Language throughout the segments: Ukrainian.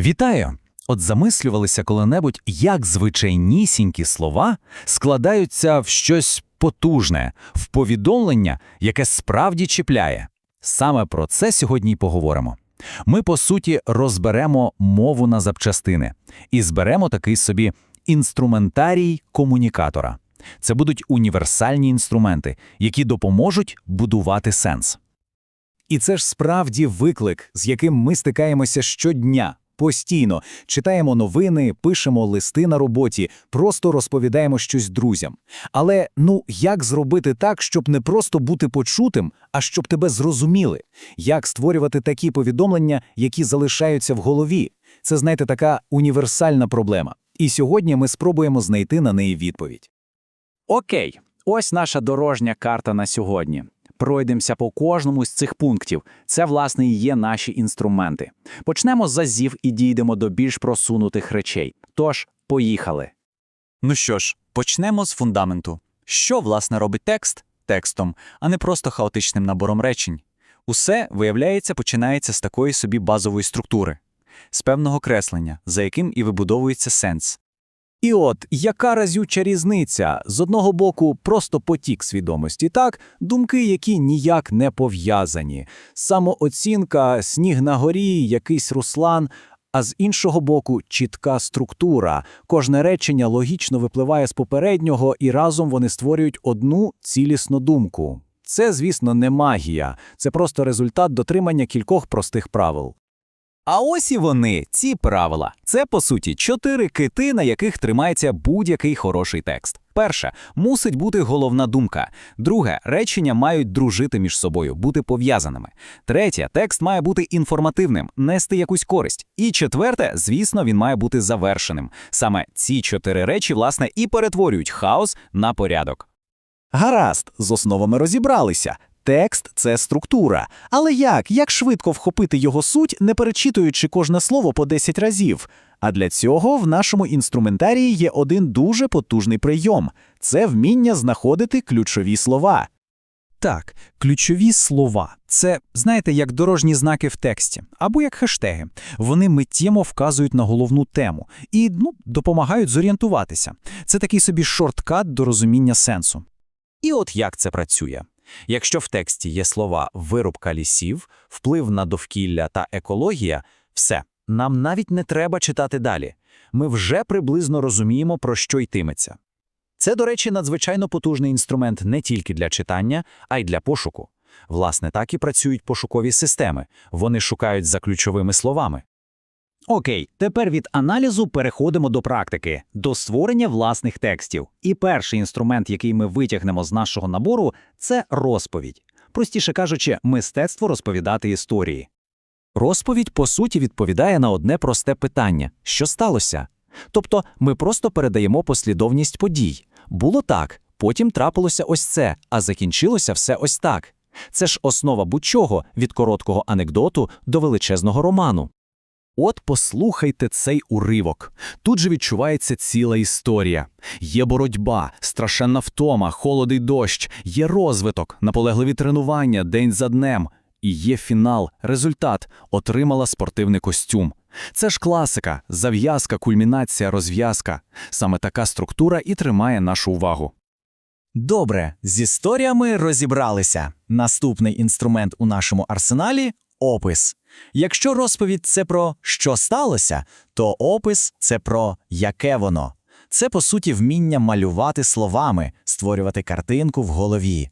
Вітаю! От замислювалися коли-небудь, як звичайнісінькі слова складаються в щось потужне, в повідомлення, яке справді чіпляє. Саме про це сьогодні й поговоримо. Ми, по суті, розберемо мову на запчастини і зберемо такий собі інструментарій комунікатора. Це будуть універсальні інструменти, які допоможуть будувати сенс. І це ж справді виклик, з яким ми стикаємося щодня, постійно читаємо новини, пишемо листи на роботі, просто розповідаємо щось друзям. Але ну як зробити так, щоб не просто бути почутим, а щоб тебе зрозуміли? Як створювати такі повідомлення, які залишаються в голові? Це, знаєте, така універсальна проблема. І сьогодні ми спробуємо знайти на неї відповідь. Окей, ось наша дорожня карта на сьогодні. Пройдемося по кожному з цих пунктів. Це, власне, і є наші інструменти. Почнемо з азів і дійдемо до більш просунутих речей. Тож, поїхали. Ну що ж, почнемо з фундаменту. Що, власне, робить текст текстом, а не просто хаотичним набором речень? Усе, виявляється, починається з такої собі базової структури, з певного креслення, за яким і вибудовується сенс. І от яка разюча різниця? З одного боку, просто потік свідомості, так, думки, які ніяк не пов'язані, самооцінка, сніг на горі, якийсь руслан. А з іншого боку, чітка структура. Кожне речення логічно випливає з попереднього, і разом вони створюють одну цілісну думку. Це, звісно, не магія, це просто результат дотримання кількох простих правил. А ось і вони, ці правила. Це, по суті, чотири кити, на яких тримається будь-який хороший текст. Перше мусить бути головна думка. Друге речення мають дружити між собою, бути пов'язаними. Третє текст має бути інформативним, нести якусь користь. І четверте, звісно, він має бути завершеним. Саме ці чотири речі, власне, і перетворюють хаос на порядок. Гаразд, з основами розібралися. Текст це структура. Але як? Як швидко вхопити його суть, не перечитуючи кожне слово по 10 разів? А для цього в нашому інструментарії є один дуже потужний прийом це вміння знаходити ключові слова. Так, ключові слова це, знаєте, як дорожні знаки в тексті або як хештеги. Вони миттєво вказують на головну тему і ну, допомагають зорієнтуватися. Це такий собі шорткат до розуміння сенсу. І от як це працює. Якщо в тексті є слова вирубка лісів, вплив на довкілля та екологія, все, нам навіть не треба читати далі. Ми вже приблизно розуміємо, про що йтиметься. Це, до речі, надзвичайно потужний інструмент не тільки для читання, а й для пошуку. Власне, так і працюють пошукові системи. Вони шукають за ключовими словами. Окей, тепер від аналізу переходимо до практики, до створення власних текстів. І перший інструмент, який ми витягнемо з нашого набору, це розповідь. Простіше кажучи, мистецтво розповідати історії. Розповідь, по суті, відповідає на одне просте питання: що сталося? Тобто ми просто передаємо послідовність подій. Було так, потім трапилося ось це, а закінчилося все ось так. Це ж основа будь-чого від короткого анекдоту до величезного роману. От послухайте цей уривок. Тут же відчувається ціла історія. Є боротьба, страшенна втома, холодий дощ, є розвиток, наполегливі тренування день за днем. І є фінал, результат отримала спортивний костюм. Це ж класика, зав'язка, кульмінація, розв'язка. Саме така структура і тримає нашу увагу. Добре, з історіями розібралися. Наступний інструмент у нашому арсеналі опис. Якщо розповідь це про що сталося, то опис це про яке воно. Це, по суті, вміння малювати словами, створювати картинку в голові.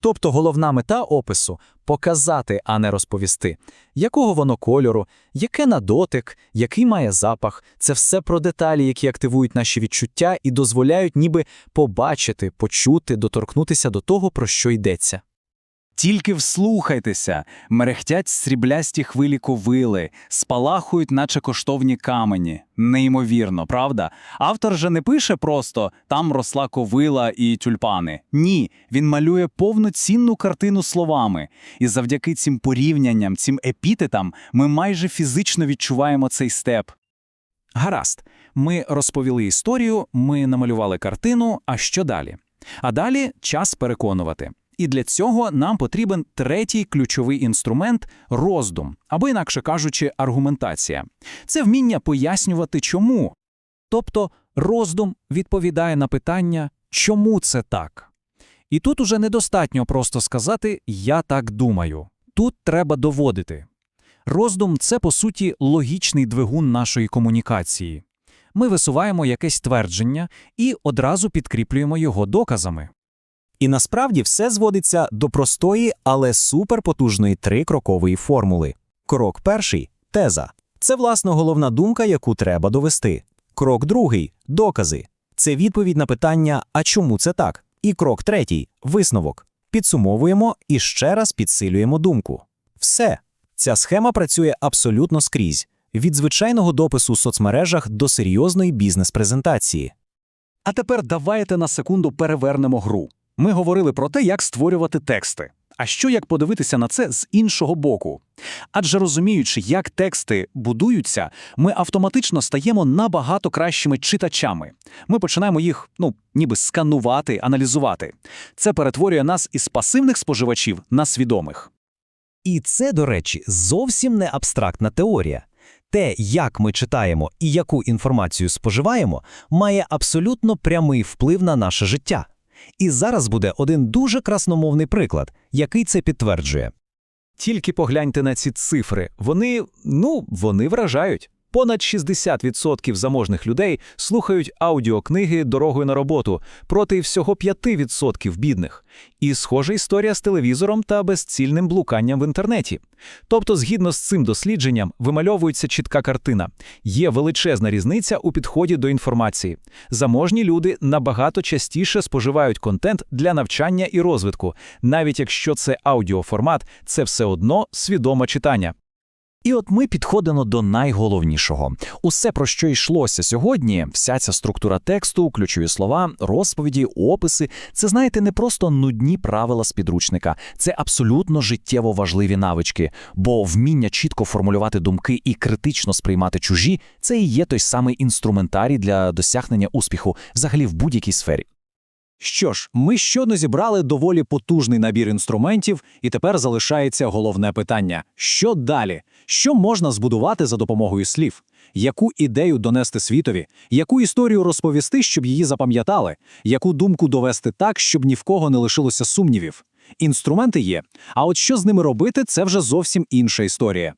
Тобто головна мета опису показати, а не розповісти, якого воно кольору, яке на дотик, який має запах. Це все про деталі, які активують наші відчуття і дозволяють ніби побачити, почути, доторкнутися до того, про що йдеться. Тільки вслухайтеся, мерехтять сріблясті хвилі ковили, спалахують, наче коштовні камені. Неймовірно, правда? Автор же не пише просто там росла ковила і тюльпани. Ні, він малює повноцінну картину словами. І завдяки цим порівнянням, цим епітетам, ми майже фізично відчуваємо цей степ. Гаразд, ми розповіли історію, ми намалювали картину, а що далі? А далі час переконувати. І для цього нам потрібен третій ключовий інструмент роздум, або, інакше кажучи, аргументація. Це вміння пояснювати, чому. Тобто роздум відповідає на питання, чому це так. І тут уже недостатньо просто сказати «я так думаю». Тут треба доводити. Роздум – це, по суті, логічний двигун нашої комунікації. Ми висуваємо якесь твердження і одразу підкріплюємо його доказами. І насправді все зводиться до простої, але суперпотужної трикрокової формули. Крок перший теза. Це власне головна думка, яку треба довести. Крок другий докази. Це відповідь на питання, а чому це так? І крок третій висновок. Підсумовуємо і ще раз підсилюємо думку. Все. Ця схема працює абсолютно скрізь від звичайного допису у соцмережах до серйозної бізнес-презентації. А тепер давайте на секунду перевернемо гру. Ми говорили про те, як створювати тексти. А що як подивитися на це з іншого боку? Адже розуміючи, як тексти будуються, ми автоматично стаємо набагато кращими читачами. Ми починаємо їх, ну, ніби сканувати, аналізувати. Це перетворює нас із пасивних споживачів на свідомих. І це, до речі, зовсім не абстрактна теорія. Те, як ми читаємо і яку інформацію споживаємо, має абсолютно прямий вплив на наше життя. І зараз буде один дуже красномовний приклад, який це підтверджує. Тільки погляньте на ці цифри. Вони, ну, вони вражають. Понад 60% заможних людей слухають аудіокниги дорогою на роботу проти всього 5% бідних. І схожа історія з телевізором та безцільним блуканням в інтернеті. Тобто, згідно з цим дослідженням, вимальовується чітка картина. Є величезна різниця у підході до інформації. Заможні люди набагато частіше споживають контент для навчання і розвитку, навіть якщо це аудіоформат, це все одно свідоме читання. І от ми підходимо до найголовнішого. Усе, про що йшлося сьогодні, вся ця структура тексту, ключові слова, розповіді, описи це, знаєте, не просто нудні правила з підручника, це абсолютно життєво важливі навички, бо вміння чітко формулювати думки і критично сприймати чужі це і є той самий інструментарій для досягнення успіху взагалі в будь-якій сфері. Що ж, ми щодо зібрали доволі потужний набір інструментів, і тепер залишається головне питання: що далі? Що можна збудувати за допомогою слів? Яку ідею донести світові, яку історію розповісти, щоб її запам'ятали, яку думку довести так, щоб ні в кого не лишилося сумнівів? Інструменти є, а от що з ними робити, це вже зовсім інша історія.